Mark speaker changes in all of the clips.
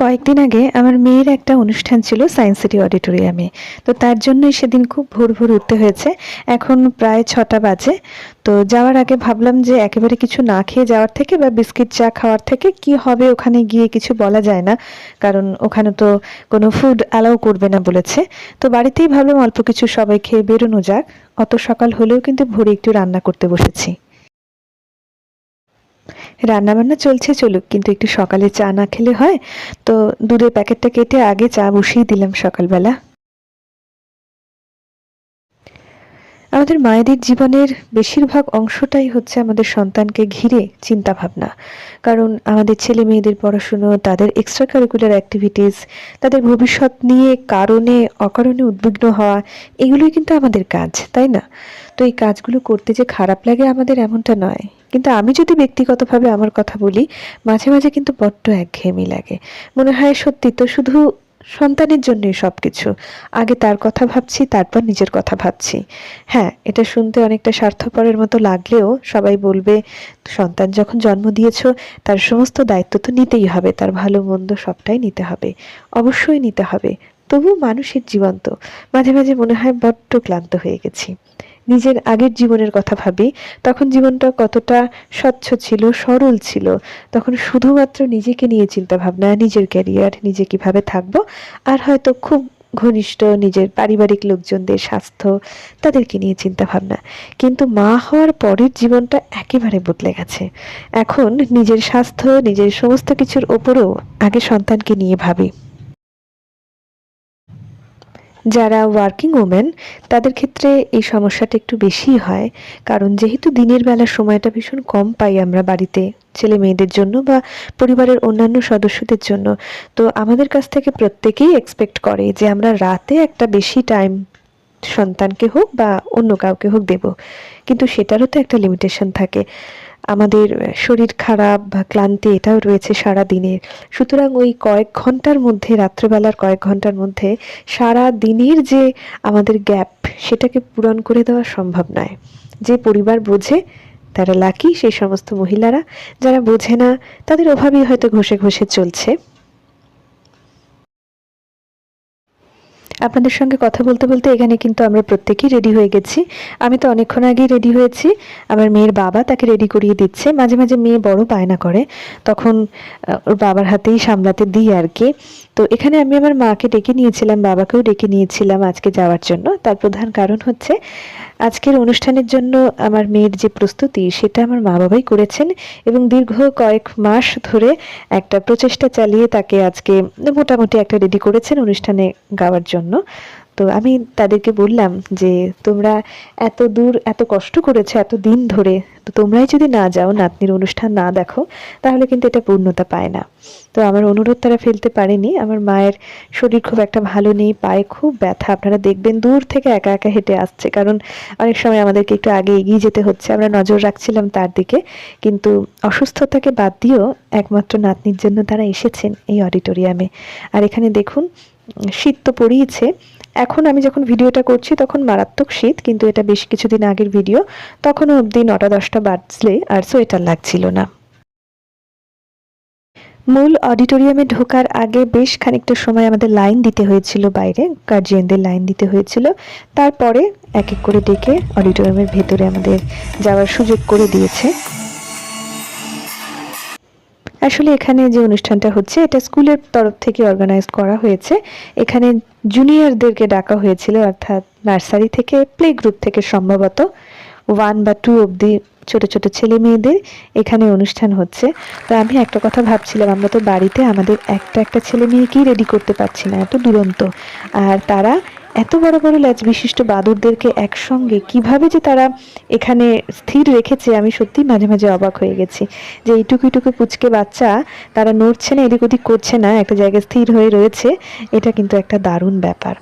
Speaker 1: কয়েকদিন আগে আমার মেয়ের একটা অনুষ্ঠান ছিল সায়েন্স সিটি অডিটোরিয়ামে। তো তার জন্যই সেদিন খুব ভোর ভোর উঠতে হয়েছে। এখন প্রায় ছটা বাজে। তো যাওয়ার আগে ভাবলাম যে একেবারে কিছু না খেয়ে যাওয়ার থেকে বা বিস্কিট চা খাওয়ার থেকে কি হবে ওখানে গিয়ে কিছু বলা যায় না। কারণ ওখানে তো কোনো ফুড অ্যালাউ করবে না বলেছে। তো বাড়িতেই ভাবলাম অল্প কিছু সবাই খেয়ে বেরোনো যাক। অত সকাল হলেও কিন্তু ভোরে একটু রান্না করতে বসেছি। রান্নাবান্না চলছে, চলুক, কিন্তু একটু সকালে চা না খেলে হয়, তো দুধের প্যাকেটটা কেটে আগে চা বসিয়ে দিলাম সকালবেলা। আমাদের মায়েদের জীবনের বেশিরভাগ অংশটাই হচ্ছে আমাদের সন্তানকে ঘিরে চিন্তা ভাবনা কারণ আমাদের ছেলে মেয়েদের পড়াশুনো, তাদের এক্সট্রা কারিকুলার অ্যাক্টিভিটিস তাদের ভবিষ্যৎ নিয়ে কারণে, অকারণে উদ্বিগ্ন হওয়া, এগুলোই কিন্তু আমাদের কাজ, তাই না? তো এই কাজগুলো করতে যে খারাপ লাগে আমাদের এমনটা নয়। কিন্তু আমি যদি ব্যক্তিগতভাবে আমার কথা বলি, মাঝে মাঝে কিন্তু বড্ড একঘেয়েমি লাগে। মনে হয় সত্যি তো শুধু সন্তানের জন্যই সব কিছু আগে তার কথা ভাবছি, তারপর নিজের কথা ভাবছি। হ্যাঁ এটা শুনতে অনেকটা স্বার্থপরের মতো লাগলেও সবাই বলবে, সন্তান যখন জন্ম দিয়েছ, তার সমস্ত দায়িত্ব তো নিতেই হবে, তার ভালো মন্দ সবটাই নিতে হবে। অবশ্যই নিতে হবে। তবু মানুষের জীবন তো মাঝে মাঝে মনে হয় বড্ড ক্লান্ত হয়ে গেছি। নিজের আগের জীবনের কথা ভাবি, তখন জীবনটা কতটা স্বচ্ছ ছিল, সরল ছিল। তখন শুধুমাত্র নিজেকে নিয়ে চিন্তা ভাবনা, নিজের ক্যারিয়ার নিজে কীভাবে থাকব, আর হয়তো খুব ঘনিষ্ঠ নিজের পারিবারিক লোকজনদের স্বাস্থ্য, তাদেরকে নিয়ে চিন্তা ভাবনা। কিন্তু মা হওয়ার পরের জীবনটা একেবারে বদলে গেছে। এখন নিজের স্বাস্থ্য, নিজের সমস্ত কিছুর ওপরও আগে সন্তানকে নিয়ে ভাবি। যারা ওয়ার্কিং ওমেন তাদের ক্ষেত্রে এই সমস্যাটা একটু বেশিই হয়। কারণ যেহেতু দিনের বেলা সময়টা ভীষণ কম পাই আমরা বাড়িতে ছেলে মেয়েদের জন্য বা পরিবারের অন্যান্য সদস্যদের জন্য, তো আমাদের কাছ থেকে প্রত্যেকেই এক্সপেক্ট করে যে আমরা রাতে একটা বেশি টাইম সন্তানকে হোক বা অন্য কাউকে হোক দেব। কিন্তু সেটারও তো একটা লিমিটেশন থাকে। আমাদের শরীর খারাপ বা ক্লান্তি এটাও রয়েছে সারা দিনের সুতরাং ওই কয়েক ঘণ্টার মধ্যে, রাত্রেবেলার কয়েক ঘণ্টার মধ্যে সারা দিনের যে আমাদের গ্যাপ, সেটাকে পূরণ করে দেওয়া সম্ভব নয়। যে পরিবার বোঝে, তারা লাকি সেই সমস্ত মহিলারা। যারা বোঝে না, তাদের অভাবেই হয়তো ঘষে ঘষে চলছে। আপনাদের সঙ্গে কথা বলতে বলতে এখানে কিন্তু আমরা প্রত্যেকেই রেডি হয়ে গেছি। আমি তো অনেকক্ষণ আগেই রেডি হয়েছি। আমার মেয়ের বাবা তাকে রেডি করিয়ে দিচ্ছে। মাঝে মাঝে মেয়ে বড় বায়না করে। তখন ওর বাবার হাতেই সামলাতে দিই আর কি। তো এখানে আমি আমার মাকে ডেকে নিয়েছিলাম, বাবাকেও ডেকে নিয়েছিলাম আজকে যাওয়ার জন্য। তার প্রধান কারণ হচ্ছে, আজকের অনুষ্ঠানের জন্য আমার মেয়ের যে প্রস্তুতি, সেটা আমার মা বাবাই করেছেন এবং দীর্ঘ কয়েক মাস ধরে একটা প্রচেষ্টা চালিয়ে তাকে আজকে মোটামুটি একটা রেডি করেছেন অনুষ্ঠানে গাওয়ার জন্য। তো আমি তাদেরকে বললাম যে, তোমরা এত দূর এত কষ্ট করেছ এত দিন ধরে, তো তোমরাই যদি না যাও, নাতনির অনুষ্ঠান না দেখো, তাহলে কিন্তু এটা পূর্ণতা পায় না। তো আমার অনুরোধ তারা ফেলতে পারেনি। আমার মায়ের শরীর খুব একটা ভালো নেই, পায়ে খুব ব্যথা। আপনারা দেখবেন দূর থেকে একা একা হেঁটে আসছে, কারণ অনেক সময় আমাদেরকে একটু আগে এগিয়ে যেতে হচ্ছে। আমরা নজর রাখছিলাম তার দিকে, কিন্তু অসুস্থতাকে বাদ দিয়েও একমাত্র নাতনির জন্য তারা এসেছেন এই অডিটোরিয়ামে। আর এখানে দেখুন শীত তো পড়িয়েছে। এখন আমি যখন ভিডিওটা করছি তখন মারাত্মক শীত, কিন্তু এটা বেশ কিছুদিন আগের ভিডিও। তখনও অবধি নটা দশটা বাজলে আর সোয়েটার লাগছিল না। মূল অডিটোরিয়ামে ঢোকার আগে বেশ খানিকটা সময় আমাদের লাইন দিতে হয়েছিল বাইরে, গার্জিয়ানদের লাইন দিতে হয়েছিল। তারপরে এক এক করে ডেকে অডিটোরিয়ামের ভেতরে আমাদের যাওয়ার সুযোগ করে দিয়েছে। আসলে এখানে যে অনুষ্ঠানটা হচ্ছে, এটা স্কুলের তরফ থেকে অর্গানাইজ করা হয়েছে। এখানে জুনিয়রদেরকে ডাকা হয়েছিল, অর্থাৎ নার্সারি থেকে প্লে গ্রুপ থেকে সম্ভবত। ওয়ান বা টু অবধি ছোট ছোট ছেলে মেয়েদের এখানে অনুষ্ঠান হচ্ছে। তো আমি একটা কথা ভাবছিলাম, আমরা তো বাড়িতে আমাদের একটা একটা ছেলে মেয়েকেই রেডি করতে পারছি না, এত দুরন্ত। আর তারা এত বড় বড় ল্যাচ বিশিষ্ট বাদুরদেরকে একসঙ্গে কীভাবে যে তারা এখানে স্থির রেখেছে, আমি সত্যি মাঝে মাঝে অবাক হয়ে গেছি। যে এইটুকু এইটুকু পুচকে বাচ্চা তারা নড়ছে না, এদিক ওদিক করছে না, একটা জায়গায় স্থির হয়ে রয়েছে, এটা কিন্তু একটা দারুণ ব্যাপার।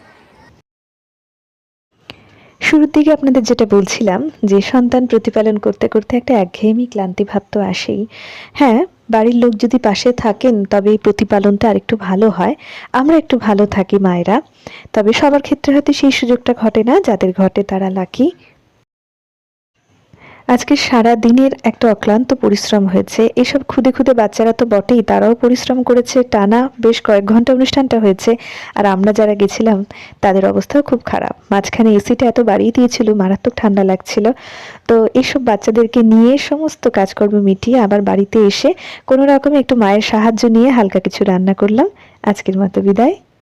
Speaker 1: শুরুর দিকে আপনাদের যেটা বলছিলাম, যে সন্তান প্রতিপালন করতে করতে একটা একঘেয়েমি ক্লান্তি ভাব তো আসেই। হ্যাঁ বাড়ির লোক যদি পাশে থাকেন, তবে এই প্রতিপালনটা আরেকটু ভালো হয়। আমরা একটু ভালো থাকি মায়েরা। তবে সবার ক্ষেত্রে হয়তো সেই সুযোগটা ঘটে না, যাদের ঘটে তারা লাকি। আজকে সারা দিনের একটা অক্লান্ত পরিশ্রম হয়েছে। এসব খুদে খুদে বাচ্চারা তো বটেই, তারাও পরিশ্রম করেছে। টানা বেশ কয়েক ঘণ্টা অনুষ্ঠানটা হয়েছে, আর আমরা যারা গেছিলাম, তাদের অবস্থাও খুব খারাপ। মাঝখানে এসিটা এত বাড়িয়ে দিয়েছিল, মারাত্মক ঠান্ডা লাগছিল। তো এইসব বাচ্চাদেরকে নিয়ে সমস্ত কাজকর্ম মিটিয়ে আবার বাড়িতে এসে কোনো রকমে একটু মায়ের সাহায্য নিয়ে হালকা কিছু রান্না করলাম। আজকের মতো বিদায়।